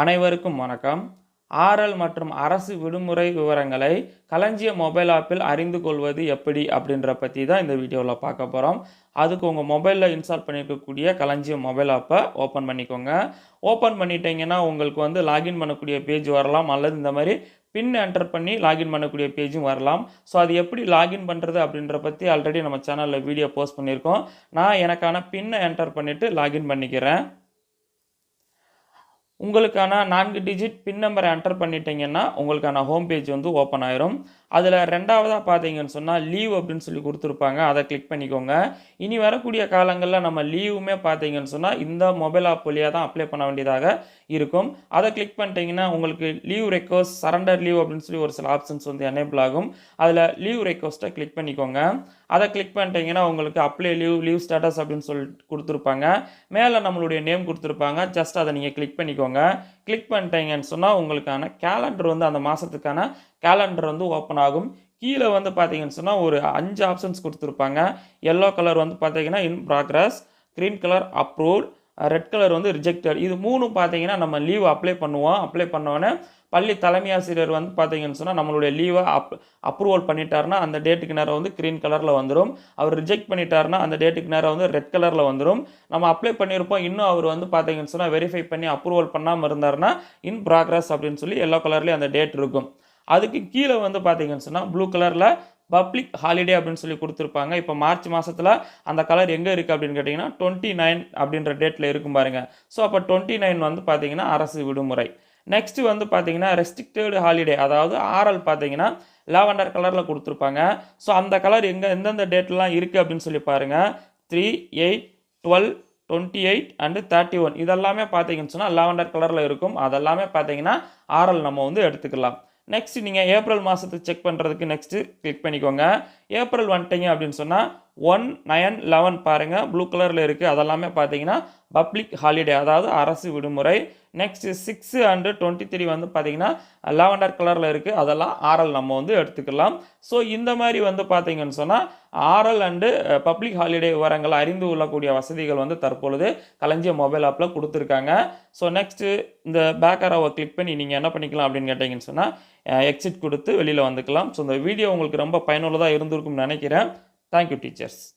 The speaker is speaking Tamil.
அனைவருக்கும் வணக்கம். ஆர்எல் மற்றும் அரசு விடுமுறை விவரங்களை களஞ்சிய மொபைல் ஆப்பில் அறிந்து கொள்வது எப்படி அப்படின்ற பற்றி தான் இந்த வீடியோவில் பார்க்க போகிறோம் அதுக்கு உங்கள் மொபைலில் இன்ஸ்டால் பண்ணியிருக்கக்கூடிய களஞ்சிய மொபைல் ஆப்பை ஓப்பன் பண்ணிக்கோங்க. ஓப்பன் பண்ணிட்டீங்கன்னா உங்களுக்கு வந்து லாகின் பண்ணக்கூடிய பேஜ் வரலாம். அல்லது இந்த மாதிரி பின் என்டர் பண்ணி லாகின் பண்ணக்கூடிய பேஜும் வரலாம். ஸோ அது எப்படி லாகின் பண்ணுறது அப்படின்ற பற்றி ஆல்ரெடி நம்ம சேனலில் வீடியோ போஸ்ட் பண்ணியிருக்கோம். நான் எனக்கான பின்னை என்டர் பண்ணிவிட்டு லாகின் பண்ணிக்கிறேன். உங்களுக்கான நான்கு டிஜிட் பின் நம்பரை என்டர் பண்ணிட்டீங்கன்னா உங்களுக்கான ஹோம் பேஜ் வந்து ஓப்பன் ஆயிரும். அதில் ரெண்டாவதாக பார்த்தீங்கன்னு சொன்னால் லீவ் அப்படின்னு சொல்லி கொடுத்துருப்பாங்க. அதை கிளிக் பண்ணிக்கோங்க. இனி வரக்கூடிய காலங்களில் நம்ம லீவுமே பார்த்தீங்கன்னு சொன்னால் இந்த மொபைல் ஆப் வழியாக தான் அப்ளை பண்ண வேண்டியதாக இருக்கும். அதை கிளிக் பண்ணிட்டீங்கன்னா உங்களுக்கு லீவ் ரெக்வஸ்ட் சரண்டர் லீவ் அப்படின்னு சொல்லி ஒரு சில ஆப்ஷன்ஸ் வந்து எனேபிள் ஆகும். அதில் லீவ் ரெக்வஸ்ட்டை கிளிக் பண்ணிக்கோங்க. அதை கிளிக் பண்ணிட்டீங்கன்னா உங்களுக்கு அப்ளை லீவ் லீவ் ஸ்டேட்டஸ் அப்படின்னு சொல்லி கொடுத்துருப்பாங்க. மேலே நம்மளுடைய நேம் கொடுத்துருப்பாங்க. ஜஸ்ட் அதை நீங்கள் கிளிக் பண்ணிக்கோங்க. கிளிக் பண்ணிட்டீங்கன்னு சொன்னால் உங்களுக்கான கேலண்டர் வந்து அந்த மாதத்துக்கான கேலண்டர் வந்து ஓப்பன் ஆகும். கீழே வந்து பார்த்தீங்கன்னு சொன்னால் ஒரு அஞ்சு ஆப்ஷன்ஸ் கொடுத்துருப்பாங்க. எல்லோ கலர் வந்து பார்த்தீங்கன்னா in progress green colour approved red colour வந்து ரிஜெக்டட் இது மூணும் பார்த்தீங்கன்னா நம்ம லீவ் அப்ளை பண்ணுவோம். அப்ளை பண்ணோடனே பள்ளி தலைமை ஆசிரியர் வந்து பார்த்தீங்கன்னு சொன்னால் நம்மளுடைய லீவை அப் அப்ரூவல் பண்ணிட்டாருன்னா அந்த டேட்டுக்கு நேரம் வந்து க்ரீன் கலரில் வந்துடும் அவர் ரிஜெக்ட் பண்ணிட்டாருன்னா அந்த டேட்டுக்கு நேரம் வந்து ரெட் கலரில் வந்துடும் நம்ம அப்ளை பண்ணியிருப்போம் இன்னும் அவர் வந்து பார்த்தீங்கன்னு சொன்னால் வெரிஃபை பண்ணி அப்ரூவல் பண்ணாமல் இருந்தாருன்னா இன் ப்ராக்ரஸ் அப்படின்னு சொல்லி எல்லோ கலர்லேயே அந்த டேட் இருக்கும். அதுக்கு கீழே வந்து பார்த்தீங்கன்னு சொன்னால் ப்ளூ கலரில் பப்ளிக் ஹாலிடே அப்படின்னு சொல்லி கொடுத்துருப்பாங்க. இப்போ மார்ச் மாதத்தில் அந்த கலர் எங்கே இருக்குது அப்படின்னு கேட்டிங்கன்னா டுவெண்ட்டி நைன் அப்படின்ற டேட்டில் இருக்கும் பாருங்கள் ஸோ அப்போ டுவெண்ட்டி நைன் வந்து பார்த்தீங்கன்னா அரசு விடுமுறை. நெக்ஸ்ட்டு வந்து பார்த்தீங்கன்னா ரெஸ்ட்ரிக்டட் ஹாலிடே அதாவது ஆர்எல் பார்த்தீங்கன்னா லாவெண்டர் கலரில் கொடுத்துருப்பாங்க. ஸோ அந்த கலர் எங்கே எந்தெந்த டேட்லாம் இருக்குது அப்படின்னு சொல்லி பாருங்கள் three eight twelve twenty eight and thirty one இதெல்லாமே பார்த்தீங்கன்னு சொன்னால் லாவெண்டர் கலரில் இருக்கும். அதெல்லாமே பார்த்தீங்கன்னா ஆர்எல் நம்ம வந்து எடுத்துக்கலாம். நெக்ஸ்ட் நீங்கள் ஏப்ரல் மாதத்துக்கு செக் பண்ணுறதுக்கு நெக்ஸ்ட்டு கிளிக் பண்ணிக்கோங்க. ஏப்ரல் வந்துட்டீங்க அப்படின்னு சொன்னால் ஒன் நயன் லெவன் பாருங்கள் ப்ளூ கலரில் இருக்குது அதெல்லாமே பார்த்தீங்கன்னா பப்ளிக் ஹாலிடே அதாவது அரசு விடுமுறை. Next six and twenty three வந்து பார்த்தீங்கன்னா லெவண்டர் கலரில் இருக்குது அதெல்லாம் ஆர்எல் நம்ம வந்து எடுத்துக்கலாம். ஸோ இந்த மாதிரி வந்து பார்த்தீங்கன்னு சொன்னால் ஆர்எல் அண்டு பப்ளிக் ஹாலிடே விவரங்கள் அறிந்து கொள்ளக்கூடிய வசதிகள் வந்து தற்பொழுது கலைஞ்சிய மொபைல் ஆப்பில் கொடுத்துருக்காங்க. ஸோ நெக்ஸ்ட்டு இந்த பேக்கராவை கிளிக் பண்ணி நீங்கள் என்ன பண்ணிக்கலாம் அப்படின்னு கேட்டிங்கன்னு சொன்னால் எக்ஸிட் கொடுத்து வெளியில் வந்துக்கலாம். ஸோ இந்த வீடியோ உங்களுக்கு ரொம்ப பயனுள்ளதாக இருந்திருக்கும்னு நினைக்கிறேன். Thank you, teachers.